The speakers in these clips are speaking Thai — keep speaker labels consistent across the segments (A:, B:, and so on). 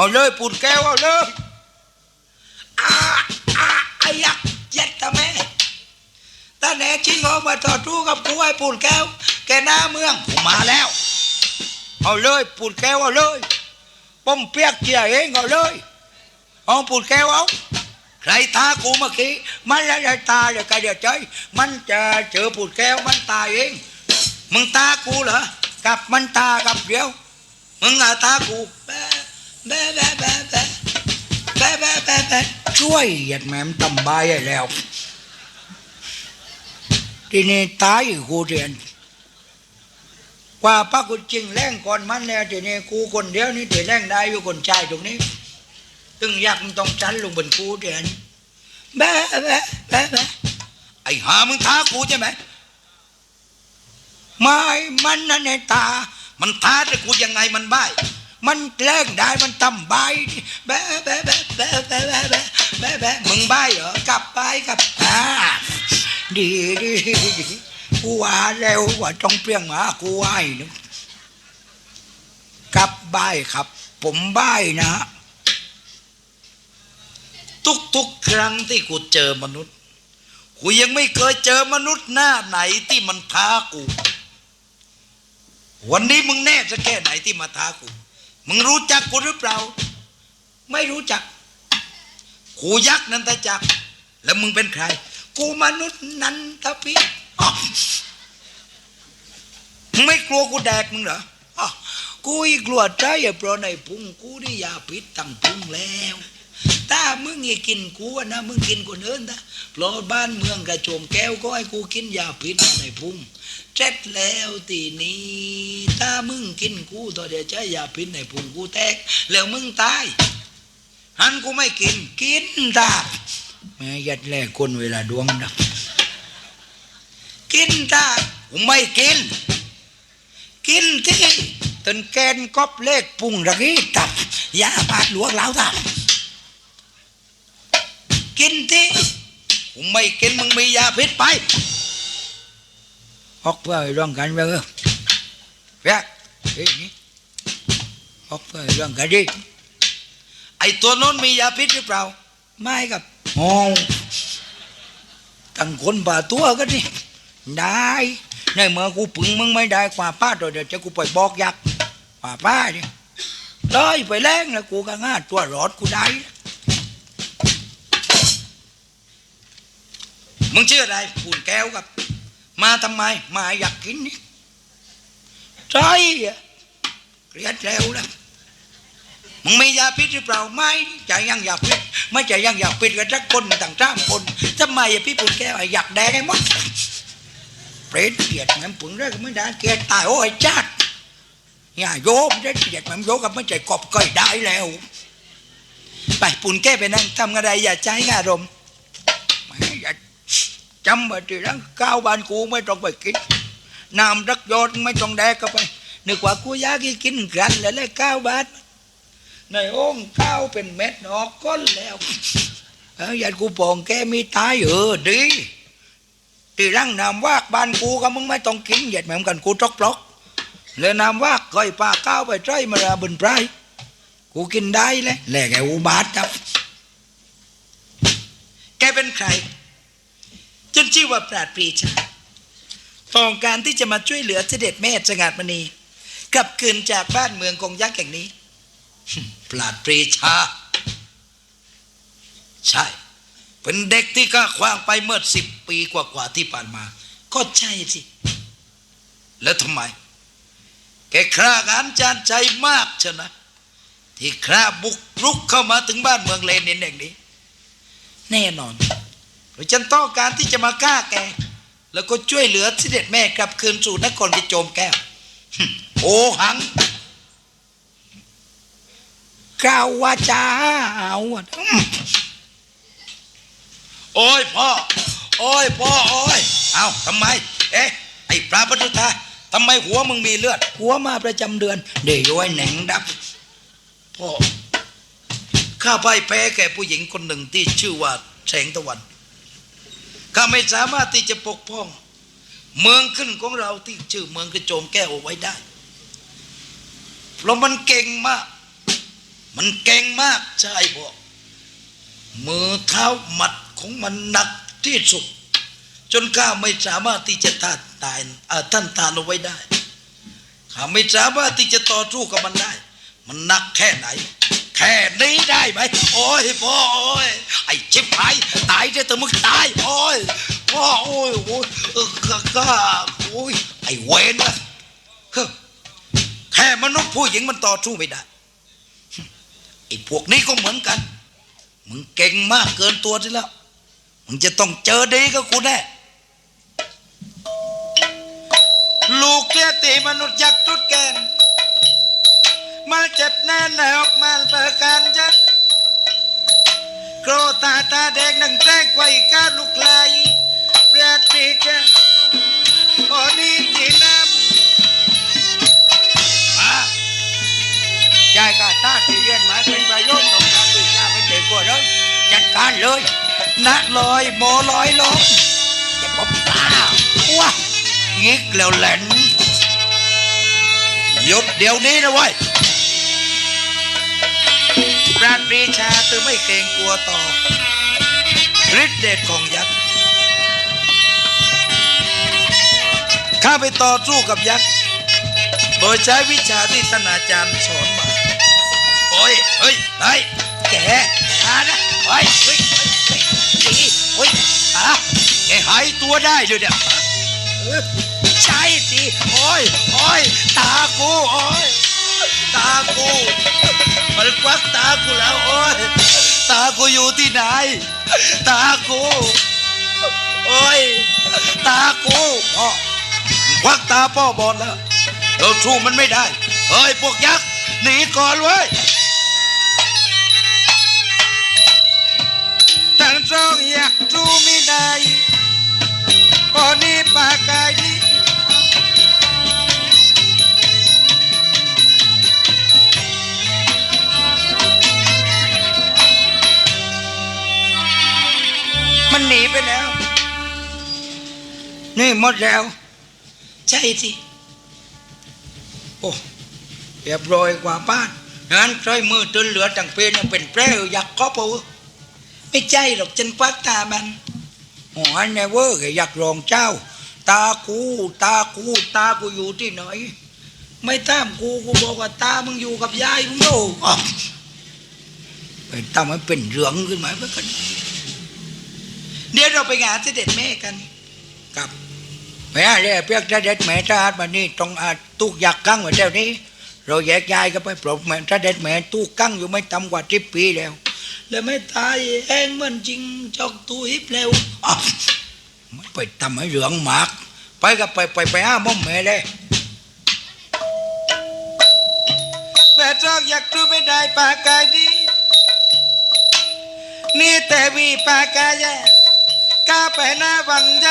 A: เอาเลยปูนแก้วเอาเลยอาอาอ้ยักเย็ดตะแม่ตาแหน่ชิงออกมาต่อสู้กับกูไอ้ปูนแก้ว แกหน้าเมืองผมมาแล้ว เอาเลยปูนแก้วเอาเลยป้มเปียกเจียเองเอาเลยเอาปูนแก้วเอาใครตากูเมื่อกี้มันละละตาเดี๋ยวใครเดี๋ยวใจมันจะเจอปูนแก้วมันตายเอง มึงตากูเหรอกับมันตากับเดียว มึงอะตากูแแบะแบะแบะแบะแบะแบะแบะแบะช่วยเหยียดแม่มตำบายให้แล้ว ทีนี้ตายกูเรียนกว่าพระกูจริงแรงก่อนมันแล้วทีนี้กูคนเดียวนี่ถือแรงได้อยู่คนชายตรงนี้ ตึงยากมึงต้องชันลงบนกูเรียนแบะแบะแบะแบะไอ้หามึงท้ากูใช่ไหมไม่มันนั่นในตา มันท้าแต่กูยังไงมันบ้า มันแกล้งได้มันทำใบายแบะแบะแบะแบะแบะแบะแบะแบะแบะมึงใบเหรอกลับไปกลับอาดีดีดีกูว่าแล้วว่าต้องเปลี่ยงหมากูไหวนึกกลับใบครับ ผมใบ้ายนะ ทุกๆครั้งที่กูเจอมนุษย์กูยังไม่เคยเจอมนุษย์หน้าไหนที่มันท้ากู วันนี้มึงแน่จะแค่ไหนที่มาท้ากู มึงรู้จักกูหรือเปล่า ไม่รู้จักกูยักษ์นันทจักร แล้วมึงเป็นใคร กูมนุษย์นันทพิษมึงไม่กลัวกูแดกมึงเหรอกูอีกลัวใจอย่าเพราะในพุงกูนี่ยาพิษตั้งพุงแล้ว ถ้ามึงอีกินกูอะนะมึงกินคนอื่นนะเพราะบ้านเมืองกระโจมแก้วก็ให้กูกินยาพิษมาในพุงเสร็จแล้วทีนี้ ถ้ามึงกินกูต่อเดี๋ยวจะยาพิษในพุงกูแตก แล้วมึงตายหันกูไม่กินกินตาแม่ยัดแลกคนเวลาดวงดับกินตาไม่กิน กินที่ตนแกนกอบเลขปุ่งระกี้ตับยาบาดหลวงเหลาตับ กินที่ผมไม่กินมึงมียาพิษไปออกเพื่อให้ร่องกันไปเออเพียกเฮ้ยนี่ออกเพื่อให้ร่องกันดิไอตัวโน้นมียาพิษหรือเปล่า ไม่ครับโอ้ตั้งคนป่าตัวก็นี่ได้ในเมื่อกูปึงมึงไม่ได้กว่าป้าตัวเดี๋ยวจะกูไปบอกยักษ์กว่าป้าดิเลยไปแรงแล้วกูก็ง่าตัวรอดกูได้ มึงชื่ออะไรปูนแก้วครับ มาทำไม มาอยากกินนี่ใช่เกลียดแล้วนะมึงมียาพิษหรือเปล่าไม่ใจยังอยากพิษไม่ใจยังอยากพิษกันสักคนต่างจ้ามคนทำไมอะพี่ปูนแก้วอะอยากแดงไอ้มดเปรตเกลียดงั้นปึงได้ก็ไม่ได้เกลียดตายโอ้ยจัดอย่าโยมได้เกลียดมันโยกับไม่ใจกอบก้อยได้แล้ว ไปปูนแก้ไปนั่งทำอะไรอย่าใจอารมณ์ไม่อย่าจำไว้ทีหลังข้าวบ้านกูไม่ต้องไปกินน้ำรักยอดไม่ต้องแดกเข้าไปนึกว่ากูอยากกินกันแล้วเลยข้าวบ้านในองค์ข้าวเป็นเม็ดออกก้นแล้วเอออยากกูปองแกมีตายเออดีทีหลังน้ำวากบ้านกูก็มึงไม่ต้องกินเหยียดแม่มกันกูตกปลอกเลยน้ำวากก้อยปลาข้าวไปใจมาละบนไพรกูกินได้เลยแหละแกอุบาทครับ แกเป็นใคร จนชื่อว่าปราดปรีชาต้องการที่จะมาช่วยเหลือเสด็จแม่สงัดมณีกลับคืนจากบ้านเมืองกงยักษ์แห่งนี้ ปราดปรีชา ใช่ เป็นเด็กที่ข้าคว้างไปเมื่อสิบปีกว่าๆที่ผ่านมา ก็ใช่สิ แล้วทำไม แกคร่างานจานใจมากชนะ ที่คร่าบุกรุกเข้ามาถึงบ้านเมืองเลนินแห่งนี้ แน่นอน ฉันต้องการที่จะมาฆ่าแก แล้วก็ช่วยเหลือเสด็จแม่กลับคืนสู่นครกิโจมแก้ว โอหังกล่าววาจาเอาอะอืมโอ้ยพ่อ โอ้ยพ่อ โอ้ย เอาทำไม เอ๊ะ ไอ้พระพุทธทาทำไมหัวมึงมีเลือด หัวมาประจำเดือน เดี๋ยวย้อยแหน่งดับ พ่อ ข้าพ่ายแพ้แก่ผู้หญิงคนหนึ่งที่ชื่อว่าแสงตะวัน ข้าไม่สามารถที่จะปกป้อง เมืองขึ้นของเราที่ชื่อเมืองกระโจมแก้วเอาไว้ได้เพราะมันเก่งมาก มันเก่งมากใช่พวกมือเท้าหมัดของมันหนักที่สุด จนข้าไม่สามารถที่จะท่านตายท่านทานเอาไว้ได้ข้าไม่สามารถที่จะต่อสู้กับมันได้ มันหนักแค่ไหน แค่นี้ได้ไหม โอ้ยพ่อโอ้ยไอ้ชิบหายตายจะแต่มึงตาย โอ้ยพ่อโอ้ยโอ้ยเออข้าข้าโอ้ยไอ้เวนนะแค่มนุษย์ผู้หญิงมันต่อสู้ไม่ได้ไอ้พวกนี้ก็เหมือนกัน มึงเก่งมากเกินตัวที่แล้ว มึงจะต้องเจอดีกับกูแน่ลูกเทียตีมนุษย์ยักษ์ทุดแกน มาเจ็บแน่นออกมาเปิดการยักโกรตาตาแดงนังแจ้งไว้ก้าลูกไหลเปรียดปีจ้าโอนี่จีน้ำมา
B: ยายก็ตาที่เรียนมาเป็นประโยชน์ของเราปีชาไปเจอกว่าเลยจัดการเลย
A: นะลอยโมลอยลม
B: จะพบตา
A: ว้ายิกแล้วแหลนหยุดเดี๋ยวนี้นะเว้ย พระปรีชาตือไม่เกรงกลัวต่อฤทธิ์เดชของยักษ์ข้าไปต่อสู้กับยักษ์โดยใช้วิชาที่ท่านอาจารย์สอนมาโอ้ยเฮ้ยเฮ้ยแกอานะเฮ้ยเฮ้ยเฮ้ยเฮ้ยเฮ้ยอะแกหายตัวได้เลยเนี่ยใช่สิโอ้ยโอ้ยตากูโอ้ยตากู มันควักตากูแล้วโอ้ยตากูอยู่ที่ไหน ตากูโอ้ยตากูพ่อควักตาพ่อบอลแล้วเราสู้มันไม่ได้เฮ้ยพวกยักษ์หนีก่อนเว้ยทั้งสองยักษ์สู้ไม่ได้พอนี้ปากกายนี้ มันหนีไปแล้ว นี่หมดแล้ว ใช่สิโอ้เรียบร้อยกว่าบ้านงั้นใช้มือจนเหลือจังเป็นยังเป็นแปรอยากก็ปูไม่ใช่หรอกฉันควักตามันโอ้ยเนี่ยเวอร์แกอยากรองเจ้า ตากู ตากู ตากูอยู่ที่ไหนไม่ตามกูกูบอกว่าตามึงอยู่กับยายมึงโย่อ้าวไปทำให้เป็นเรื่องขึ้นมาเพื่อกัน เดี๋ยวเราไปงานเสด็จแม่กันกับแม่เรียกเพียกเด็ดแม่ทหารมานี่ต้องอาตุกยักกั้งไว้เดี๋ยวนี้ เราแยกย้ายกันไปปลบแม่ถ้าเด็ดแม่ตุกกั้งอยู่ไม่ต่ำกว่าทิปีแล้ว แล้วไม่ตายเองมันจริงจอกตูฮิบแล้วมันไปทำให้เหลืองหมาก ไปกับไปไปไปห้าม่อมแม่เลยแม่จอกอยากดูไม่ได้ปากกายดีนี่แต่วีปากกายแย่ ก้าไปหน้าวังใจ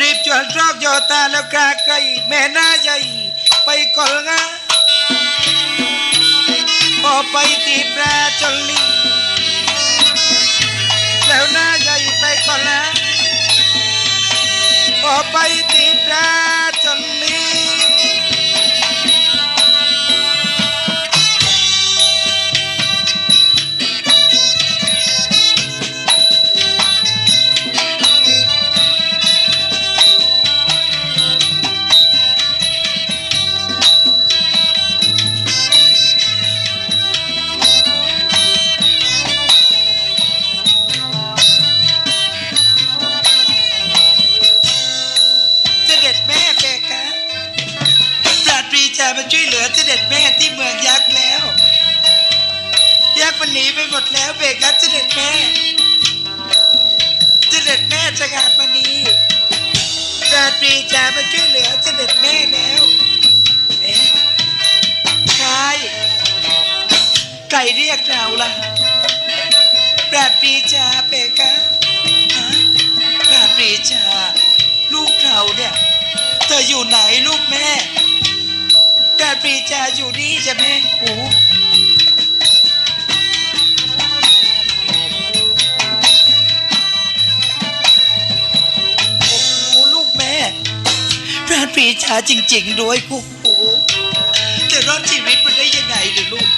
A: รีบจวนรอกโยตาแล้วกาไกลแม่หน้าใหญ่ไปก่อนงาพอไปตีปลาจนลีแล้วหน้าใหญ่ไปก่อนละพอไปตีปลา ษ์มันหนีไปหมดแล้วเพคะเด็จแม่เสด็จแม่สกาปณีราตรีจะมาช่วยเหลือเสด็จแม่แล้วเอ๊ะใครใครเรียกเราล่ะราตรีจะเพคะฮะราตรีจะลูกเราเนี่ยเธออยู่ไหนลูกแม่การปรีชาอยู่นี่จะแม่โปรีชาจริง ๆ ด้วยโอ้โหจะรอดชีวิตมาได้ยังไงหรือลูก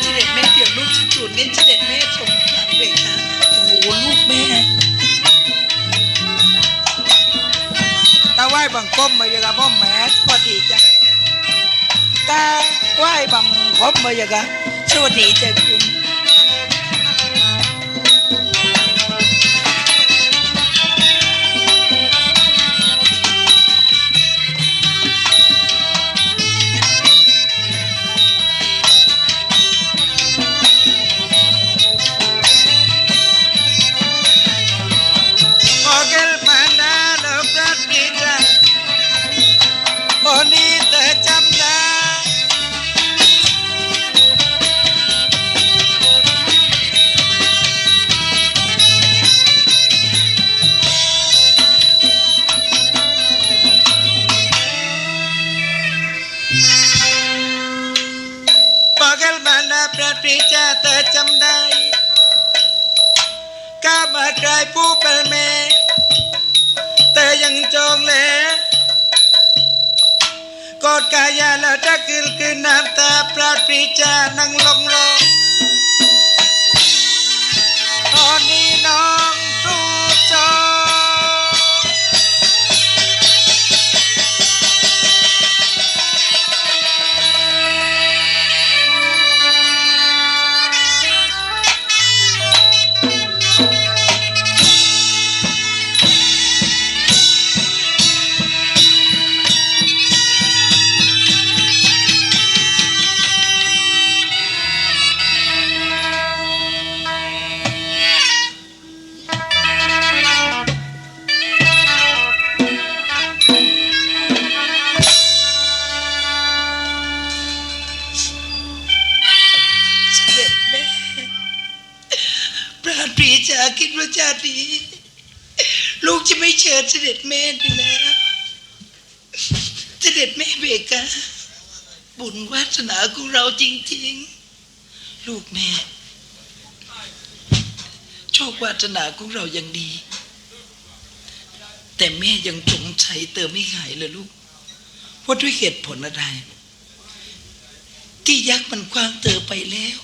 A: เสด็จแม่เดี๋ยวลูกจะจูดเน้นเสด็จแม่สงสารเบคะโอ้โหลูกแม่
B: ตาไหว้บังคมมาอยากับพ่อแม่
A: สวัสดีจ้ะตาไหว้บังคบมาอย่ากะสวัสดีจ้ะคุณ
B: ก้ามากลายผู้เป็นแม่แต่ยังจองแหลกอดกายาแล้วจะกินคืนน้ำตาประปีจานั่งลงลงตอนนี้น้องสู้จอ
A: สนาของเราจริงๆ ลูกแม่ โชควาสนาของเรายังดี แต่แม่ยังสงสัยเติมไม่หายเลยลูกว่าด้วยเหตุผลอะไร ที่ยักษ์มันคว้างเธอไปแล้ว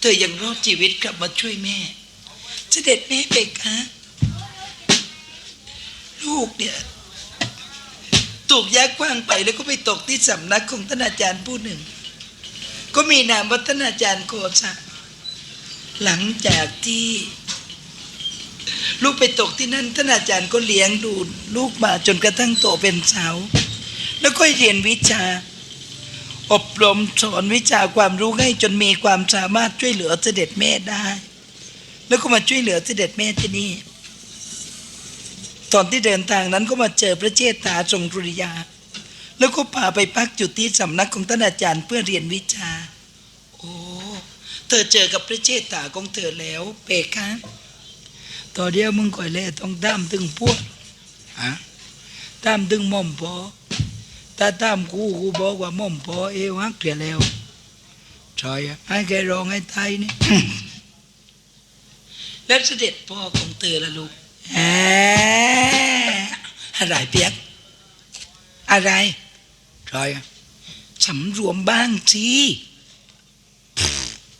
A: เธอยังรอดชีวิตกลับมาช่วยแม่เสด็จแม่เบกคะลูกเนี่ย ถูกยักษ์คว้างไปแล้วก็ไปตกที่สำนักของท่านอาจารย์ผู้หนึ่ง ก็มีนามว่าท่านอาจารย์โกศะหลังจากที่ ลูกไปตกที่นั่นท่านอาจารย์ก็เลี้ยงดูลูกมาจนกระทั่งโตเป็นสาว แล้วก็เรียนวิชา อบรมสอนวิชาความรู้ให้จนมีความสามารถช่วยเหลือเสด็จแม่ได้ แล้วก็มาช่วยเหลือเสด็จแม่ที่นี่ ตอนที่เดินทางนั้นก็มาเจอพระเจตาทรงดุริยา แล้วก็พาไปพักจุดที่สำนักของท่านอาจารย์เพื่อเรียนวิชา โอ้ เธอเจอกับพระเจตาของเธอแล้วเปกคะตอนเดียวมึงก่อยแล่ต้องตามตึงพวก
B: ฮะ
A: ตามตึงม่อมพอถ้าตามกูกูบอกว่าม่อมพอเอวักเกลียแล้ว
B: ใช่อะ
A: ให้แกรองให้ตายนี่ แล้วเสด็จพ่อของเธอละลูก อะไรเปียก อะไร
B: ใช่อะ
A: สำรวมบ้างสิ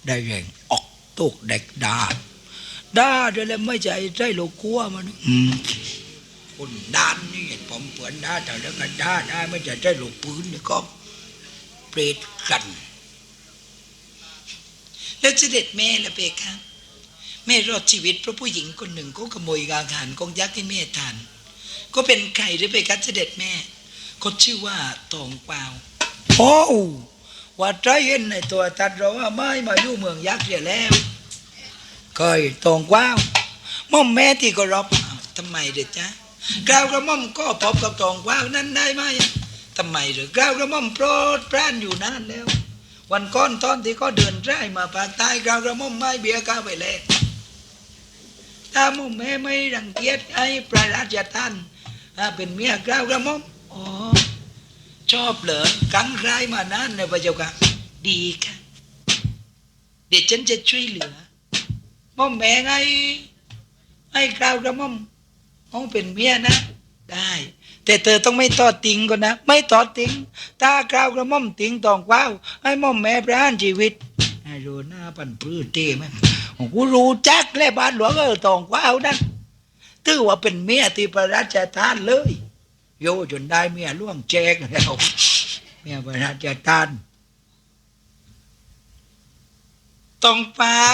B: ได้เองออกตุกเด็กดา
A: ด้าเดี๋ยวแล้วไม่ใจใจโลกลัวมัน
B: อืมคุณด้านนี่ผมเปือนด้าแต่แล้วก็ด้าได้ไม่ใช่ได้ลูกปืนนี่ก็เปรตกัน
A: แล้วเสด็จแม่ละเปคะ แม่รอดชีวิตเพราะผู้หญิงคนหนึ่งก็ขโมยอาหารของยักษ์ให้แม่ทานก็เป็นใครหรือเปคะเสด็จแม่เขาชื่อว่าตองเปล่า
B: โอ้ว่าใจเห็นในตัวตัดเราว่าไม่มาอยู่เมืองยักษ์เสียแล้วเคยตรงกว้าวม่อมแม่ที่ก็รบ
A: อ้าวทำไมเด็ดจ๊ะกล่าวกระหม่อมก็พบกับตองว้าวนั้นได้ไหมอะทำไมหรือกล่าวกระหม่อมโปรดปรานอยู่นานแล้ว วันก้อนตอนที่ก็เดินไร่มาภาคใต้กล่าวกระหม่อมไม่เบียร์ก้าวไปแล้ว ถ้าหม่อมแม่ไม่รังเกียจไอ้พระราชทานอ่าเป็นเมียกล่าวกระม่อมอ๋อชอบเหรอกังรายมานานในพระเจ้าค่ะดีค่ะ เดี๋ยวฉันจะช่วยเหลือหม่อมแม่ไงให้กล่าวกระม่อมมองเป็นเมียนะ ได้
B: แต่เธอต้องไม่ทอดทิ้งก่อนนะ ไม่ทอดทิ้งตากราวกระม่อมทิ้งตองว้าวให้ม่อมแม่ประหารชีวิตให้รู้หน้าปันปลื้อเต้ไหม กูรู้จักและบ้านหลวงเออตองกว้าวนั่นถือว่าเป็นเมียที่พระราชทานเลย โยจนได้เมียล่วงแจกแล้วเมียพระราชทานต้องเปล่า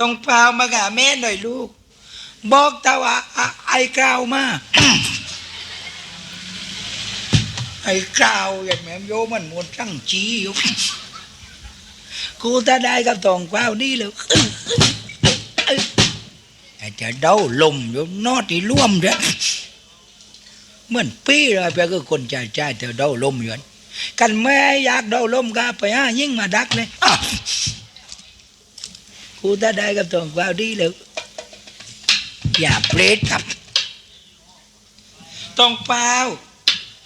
B: ต้องเปล่ามาหาแม่หน่อยลูก บอกตาว่าไอ้กล่าวมาไอ้กล่าวอย่างแม่โยมันมวนตั้งจีอยู่ กูถ้าได้กับตองกว้าวนี่เลยไอ้จะเดาลมอยู่นอที่ร่วมเด้อเหมือนปีเลยเพื่อคือคนใจใจเธอเดาลมอยู่กันแม่อยากเดาลมก็ไปหายิ่งมาดักเลยกูถ้าได้กับตองกว้าวดีเลยอย่าเปรตครับต้องเปล่า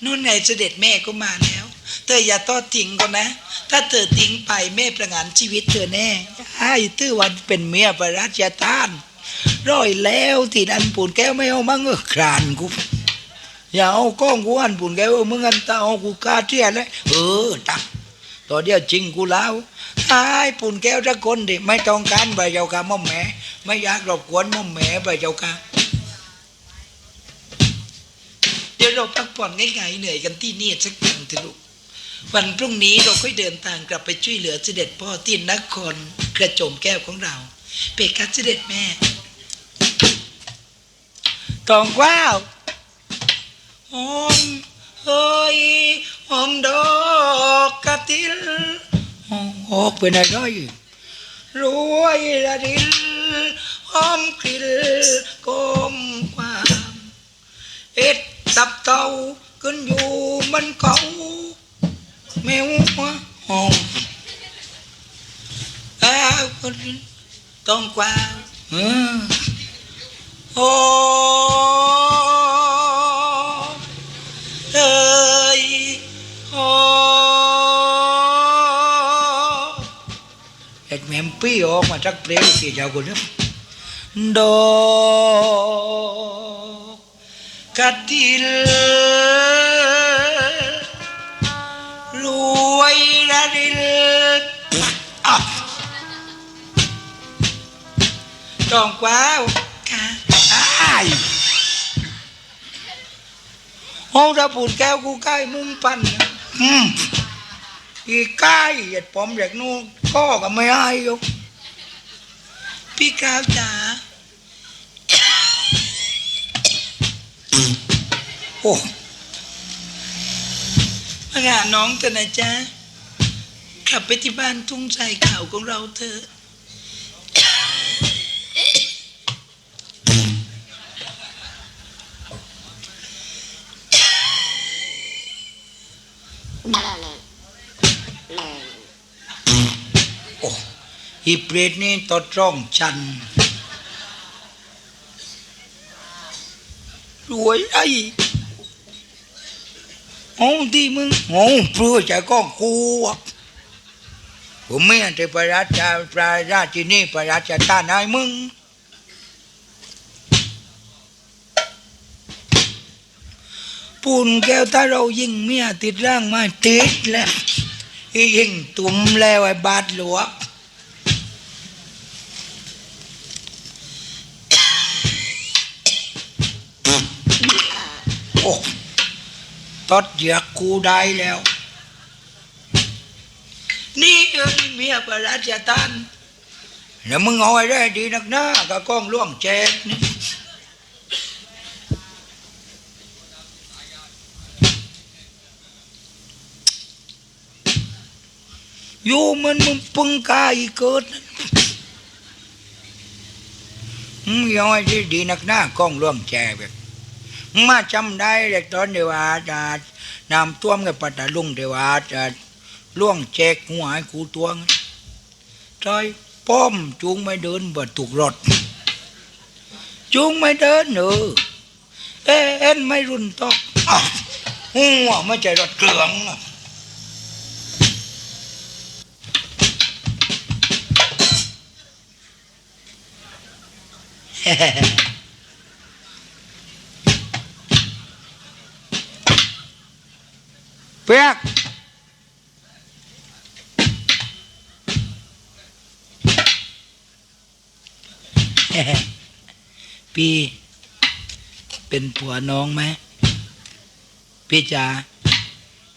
B: นู่นไงเสด็จแม่ก็มาแล้ว เธออย่าทอดทิ้งก่อนนะ ถ้าเธอทิ้งไปแม่ประหารชีวิตเธอแน่ให้ตื้อวันเป็นเมียพระราชทานร้อยแล้วที่ดันปูนแก้วไม่เอามั่งเออครานกูอย่าเอาก้องกูอันปูนแก้วเมึงอันตาเอากูกาเทียนเลยเออตักตอนเดียวจริงกูแล้วไอ้ปูนแก้วทุกคนดิไม่ต้องการใบเจ้าค่ะม่อมแม่ไม่อยากรบกวนม่อมแม่ใบเจ้าค่ะเดี๋ยวเราพักผ่อนง่ายๆเหนื่อยกันที่นี่สักครั้งเถอะลูก วันพรุ่งนี้เราค่อยเดินทางกลับไปช่วยเหลือเสด็จพ่อที่นครกระโจมแก้วของเรา เปกคัดเสด็จแม่ตองว้าวหอมเฮ้ยหอมดอกกระติลหอมอกเป็นอะไรรวยละดิลหอมกลิ่นกลมความเอ็ดตับเตาขึ้นอยู่มันเขา แมวหัวหอมอาคนต้องกว่าเออโอ้เอ้ยโอ้เอ็ดแมมปี้ออกมาจากเปลวที่เจ้าคนนี้ดอกกระติล ดิลอะจองกว้าวค่ะอ้ายห้องระปูนแก้วกูใกล้มึงปั่นนะอืมอีใกล้เหยียดผมอยากนู่นก็ก็ไม่ให้อยู่พี่ก้าวจ๋าโอ้มาหาน้องเถอะนะจ๊ะ กลับไปที่บ้านทุ่งชายขาวของเราเถอะโอ้อีเปรตนี่ตอดร่องชัน รวยไอ้โอ้ที่มึงโอ้เพื่อใจก้องกูอะ ผมไม่อันที่ประราชาประราชินีประราชาตานายมึงปูนแก้วถ้าเรายิงเมียติดร่างมาติดแล้วยิงตุ่มแล้วไอ้บาดหลวงโอ้ตอดเหยือกกูได้แล้ว นี่เออเมียพระราชทานแล้วมึงเอาไอ้ได้ดีนักหน้ากับกล้องล่วงแจกนี่อยู่มันมึงปึงกายเกิดมึงเอาไอ้ที่ดีนักหน้ากล้องล่วงแจกแบบมาจำได้เด็กตอนเดียวว่าจะนำท่วมกับปัตตาลุงเดียวว่าจะ ล่วงแจกหัวให้กูตัวงจป้อมจูงไม่เดินบัดถูกรถจูงไม่เดินเนอเอ๊เอ็นไม่รุนตอกหัวไม่ใช่รถเกลือง
A: เปียก
B: พี่เป็นผัวน้องไหมพี่จ๋า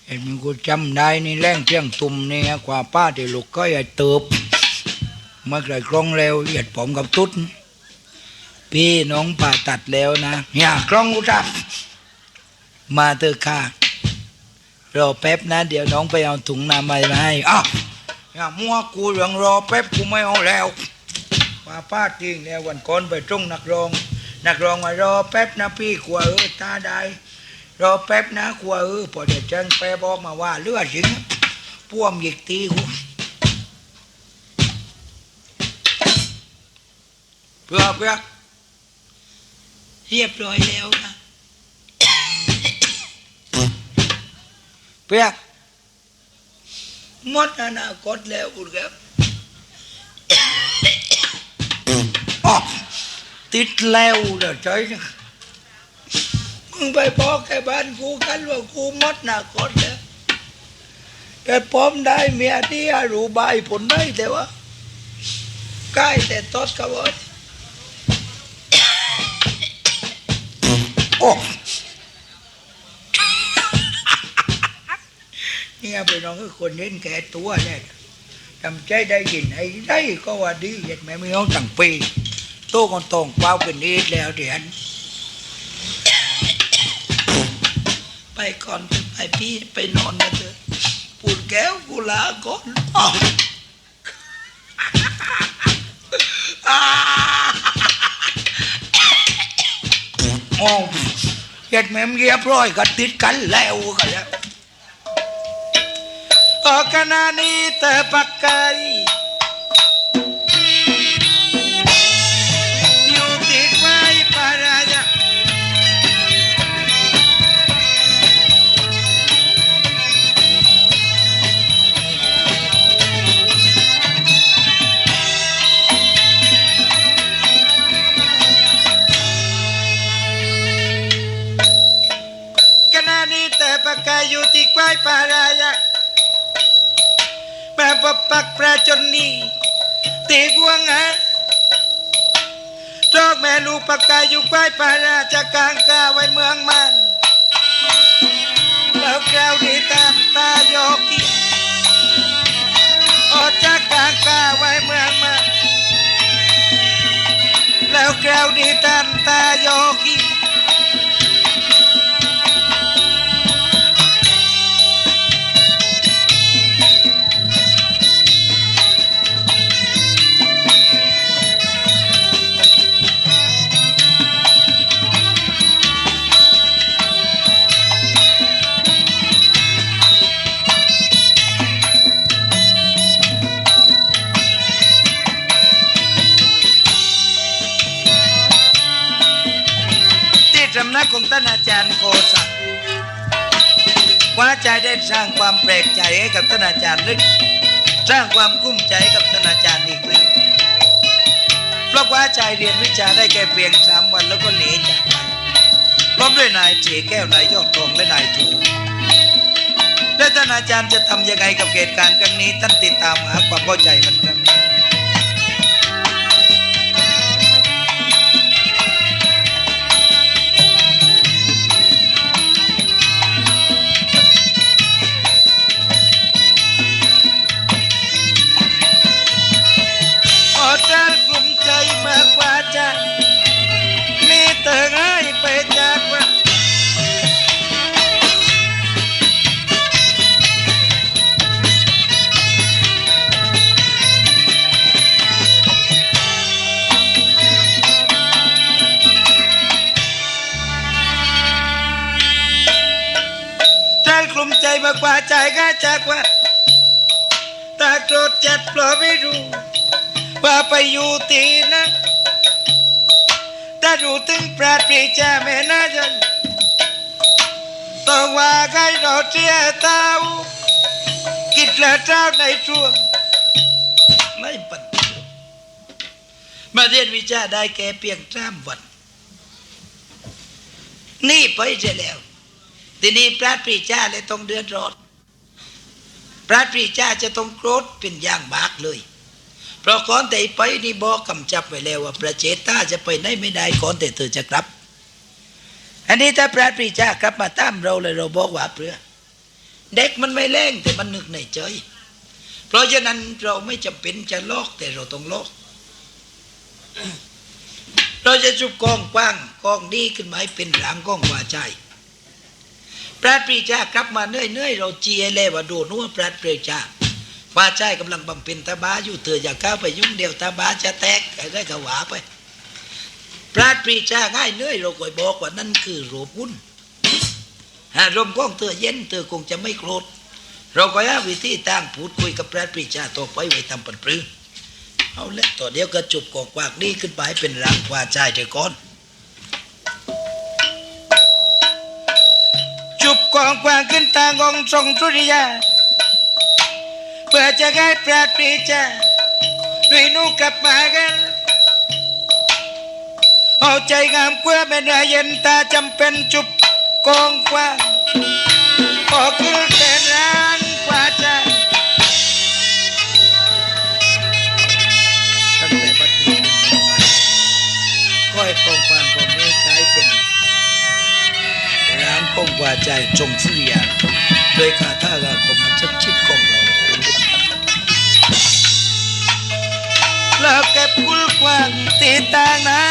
A: เห็นมึงกูจำได้นี่แรงเที่ยงตุ่มนี่กว่าป้าที่ลูกก็อย่าเติบเมื่อไกลกล้องเร็วเหยียดผมกับตุ๊ด
B: พี่น้องผ่าตัดแล้วนะ
A: เนี่ยกล้องกูจับ
B: มาเถอะค่ะรอแป๊บนะ เดี๋ยวน้องไปเอาถุงน้ำมาให้
A: อ้าวอย่ามัวกูยังรอแป๊บกูไม่เอาแล้ว ป้าป้าจริงเนี่ยวันก่อนไปตรงนักรอง นักรองมารอแป๊บนะพี่ขวเออตาได้รอแป๊บนะขวเออพอเดี๋ยวจังแปบอกมาว่าเลือดสิงพ่วมหยิกตีกูเพื่อเพื่อ
B: เรียบร้อยแล้วค่ะ
A: เพื่อ
B: หมดอนาคตแล้วคุณครับ
A: อ๋อติดแล้วเด้อใจ
B: มึงไปบอกแกบ้านกูกันว่ากูหมดอนาคตแล้วแต่ผมได้เมียที่อารูบายผลได้แต่ว่าใกล้แต่ตดกระบอ
A: โอ้เนี่ยไปน้องคือคนเห็นแก่ตัวเนี่ยทำใจได้ยินไอ้ได้ก็ว่าดีเห็นไหมไม่เอาตั้งปี ตกันตรงเป้าเป็นอีดแล้วเดียว
B: ไปก่อนไปพี่ไปนอนนะเถอะปูดแก้วกูลาก่อน
A: อ้าวอ้าโอ้เห็ดแม่มเรียบร้อยก็ติดกันแล้วกันแล้ว
B: ออกขณะนี้เธอปักไก ปักประจนนี้ตีกวงฮะจอกแม่ลูกปากกายอยู่ควายปาราจะกลางกาไว้เมืองมัน แล้วแก้วดีตามตาโยกีออกจากกลางกาไว้เมืองมัน แล้วแก้วดีตามตาโยกี ใจได้สร้างความแปลกใจให้กับท่านอาจารย์ลึก สร้างความกุ้มใจใกับท่านอาจารย์อีกแล้วเพราะว่าใจเรียนวิชาได้แค่เพียงสามวันแล้วก็หนีจากไปพร้อมด้วยนายเฉแก้วนายยอดทองและนายถูและท่านอาจารย์จะทำยังไงกับเหตุการณ์ครั้งนี้ท่านติดตามหาความเข้าใจมัน ว่าใจก็จากว่าตาโกรธจัดเพราไม่รู้ ว่าไปอยู่ที่นั่นถ้ารู้ถึงปราดปรีชาแม่น่าจะต้องว่าให้เราเสียเต้ากิดละเจ้าในช่วงไม่ปันมาเรียนวิชาได้แค่เพียงสามวัน นี่ไปเสียแล้ว ทีนี้พระปรีชาเลยต้องเดือดร้อน พระปรีชาจะต้องโกรธเป็นอย่างมากเลย เพราะก่อนแต่ไปนี่บอกกำจับไว้แล้วว่าพระเจตาจะไปไหนไม่ได้ก่อนแต่เธอจะกลับ อันนี้ถ้าพระปรีชากลับมาตามเราเลยเราบอกว่าเพื่อเด็กมันไม่เล่งแต่มันนึกในใจ เพราะฉะนั้นเราไม่จำเป็นจะลอกแต่เราต้องลอก เราจะจุบกองกว้างกองนี้ขึ้นมาให้เป็นหลังกองว่าใจ พระปรีชากลับมาเนื่อยๆเราเจียเลยว่าดูนัวพระปรีชาว่าใจกำลังบำเพ็ญตาบาอยู่เธออย่าก้าไปยุ่งเดียวตาบาจะแตกอะไรก็หวาไป พระปรีชาง่ายเนื่อยเราก็บอกว่านั่นคือรูปหุ้นหารมก้องเธอเย็นเธอคงจะไม่โกรธเราก็หาวิธีตั้งพูดคุยกับพระปรีชาต่อไปไว้ทำปันปรือเอาละต่อเดียวก็จุบกอกวากนี้ขึ้นไปเป็นรังกว่าใจเถอะก่อน องกวางขึ้นตางองทรงสุริยา เพื่อจะง่ายประปรีชาด้วยนูกลับมากันเอาใจงามกว่าแม่นาเย็นตาจำเป็นจุบกองกวางก็คือเป็นร้านกว่า ข้องว่าใจจงสุริยาโดยคาถาลาคมชัดชิดของเราเลิกเก็บกุลคว้างตีตางนะ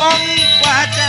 B: ป้องว่าใจ